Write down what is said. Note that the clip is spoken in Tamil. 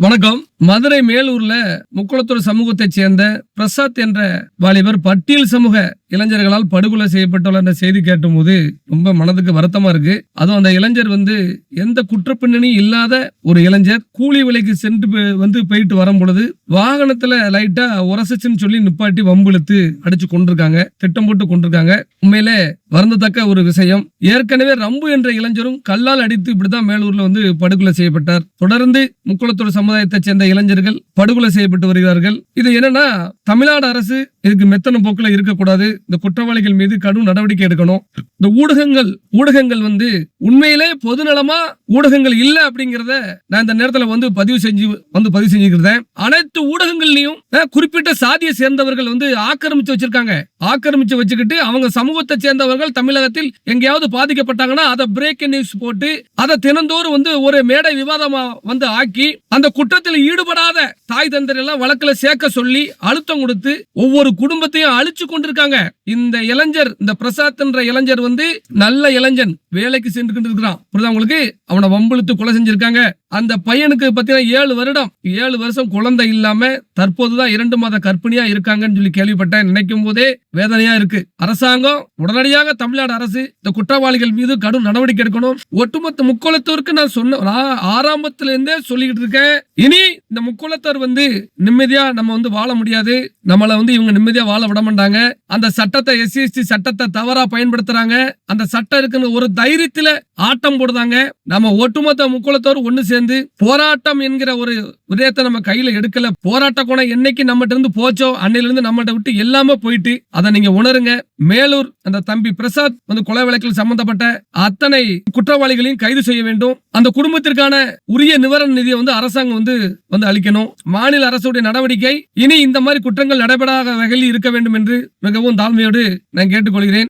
வணக்கம். மதுரை மேலூர்ல முக்குளத்தூர் சமூகத்தைச் சேர்ந்த பிரசாத் என்ற வாலிபர் பட்டியல் சமூக இளைஞர்களால் படுகொலை செய்யப்பட்டுள்ள என்ற செய்தி கேட்டும்போது ரொம்ப மனதுக்கு வருத்தமா இருக்கு. அதுவும் அந்த இளைஞர் வந்து எந்த குற்றப்பின்னணியும் இல்லாத ஒரு இளைஞர் கூலி விலைக்கு சென்று போய்- வந்து போயிட்டு வரும் பொழுது வாகனத்துல லைட்டா உரசிச்சுன்னு சொல்லி நிப்பாட்டி வம்பிழுத்து அடிச்சு கொண்டிருக்காங்க திட்டம் போட்டு கொண்டிருக்காங்க உண்மையிலே வருந்தத்தக்க ஒரு விஷயம். ஏற்கனவே ரம்பு என்ற இளைஞரும் கல்லால் அடித்து இப்படிதான் மேலூர்ல வந்து படுகொலை செய்யப்பட்டார். தொடர்ந்து முக்குளத்தூர் சமுதாயத்தை சேர்ந்த இளைஞர்கள் படுகொலை செய்யப்பட்டு வருகிறார்கள். இது என்னன்னா தமிழ்நாடு அரசு இதுக்கு மெத்தன போக்கில் இருக்கக்கூடாது. இந்த குற்றவாளிகள் மீது கடும் நடவடிக்கை எடுக்கணும். இந்த ஊடகங்கள் ஊடகங்கள் வந்து உண்மையிலே பொதுநலமா ஊடகங்கள் இல்ல அப்படிங்கிறத நான் இந்த நேரத்துல வந்து பதிவு செஞ்சு வந்து பதிவு செஞ்சுக்கிறேன் அனைத்து ஊடகங்கள்லயும் குறிப்பிட்ட சாதியை சேர்ந்தவர்கள் வந்து ஆக்கிரமிச்சு வச்சிருக்காங்க. ஆக்கிரமிச்சு வச்சுக்கிட்டு அவங்க சமூகத்தை சேர்ந்தவர்கள் தமிழகத்தில் எங்கேயாவது பாதிக்கப்பட்டாங்கன்னா அதை பிரேக் நியூஸ் போட்டு அதை தினந்தோறும் வந்து ஒரு மேடை விவாதமா வந்து ஆக்கி அந்த குற்றத்தில் ஈடுபடாத தாய் தந்தர் எல்லாம் வழக்குல சேர்க்க சொல்லி அழுத்தம் கொடுத்து ஒவ்வொரு குடும்பத்தையும் அழிச்சு கொண்டிருக்காங்க. இந்த இளைஞர் இந்த பிரசாத் என்ற இளைஞர் வந்து நல்ல இளைஞன் வேலைக்கு சென்று கொண்டிருக்கிறான் புரியுதா உங்களுக்கு? அவனை வம்பிழுத்து கொலை செஞ்சிருக்காங்க. அந்த பையனுக்கு பாத்தீங்கன்னா ஏழு வருடம். ஏழு வருஷம் குழந்தை இல்லாம தற்போதுதான் இரண்டு மாத கற்பிணியா இருக்காங்கன்னு சொல்லி கேள்விப்பட்டேன். நினைக்கும் போதே வேதனையா இருக்கு. அரசாங்கம் உடனடியாக தமிழ்நாடு அரசு இந்த குற்றவாளிகள் மீது கடும் நடவடிக்கை எடுக்கணும். ஒட்டுமொத்த முக்கோலத்தோருக்கு நான் சொன்ன நான் ஆரம்பத்துல இருந்தே சொல்லிக்கிட்டு இருக்கேன். இனி இந்த முக்கோலத்தோர் வந்து நிம்மதியா நம்ம வந்து வாழ முடியாது. நம்மள வந்து இவங்க நிம்மதியா வாழ விட மாட்டாங்க. அந்த சட்டத்தை எஸ்சி எஸ்டி சட்டத்தை தவறா பயன்படுத்துறாங்க. அந்த சட்டம் இருக்குன்னு ஒரு தைரியத்துல ஆட்டம் போடுதாங்க நம்ம ஒட்டுமொத்த முக்கோலத்தோர் ஒண்ணு சேர்ந்து போராட்டம் என்கிற ஒரு விடயத்தை நம்ம கையில எடுக்கல. போராட்ட கோணம் என்னைக்கு நம்மகிட்ட இருந்து போச்சோ அன்னையில இருந்து நம்மகிட்ட விட்டு எல்லாமே போயிட்டு அதை நீங்க உணருங்க. மேலூர் அந்த தம்பி பிரசாத் வந்து கொலை வழக்கில் சம்பந்தப்பட்ட அத்தனை குற்றவாளிகளையும் கைது செய்ய வேண்டும். அந்த குடும்பத்திற்கான உரிய நிவாரண நிதியை வந்து அரசாங்கம் வந்து வந்து அளிக்கணும். மாநில அரசுடைய நடவடிக்கை இனி இந்த மாதிரி குற்றங்கள் நடைபெறாத வகையில் இருக்க வேண்டும் என்று மிகவும் தாழ்மையோடு நான் கேட்டுக்கொள்கிறேன்.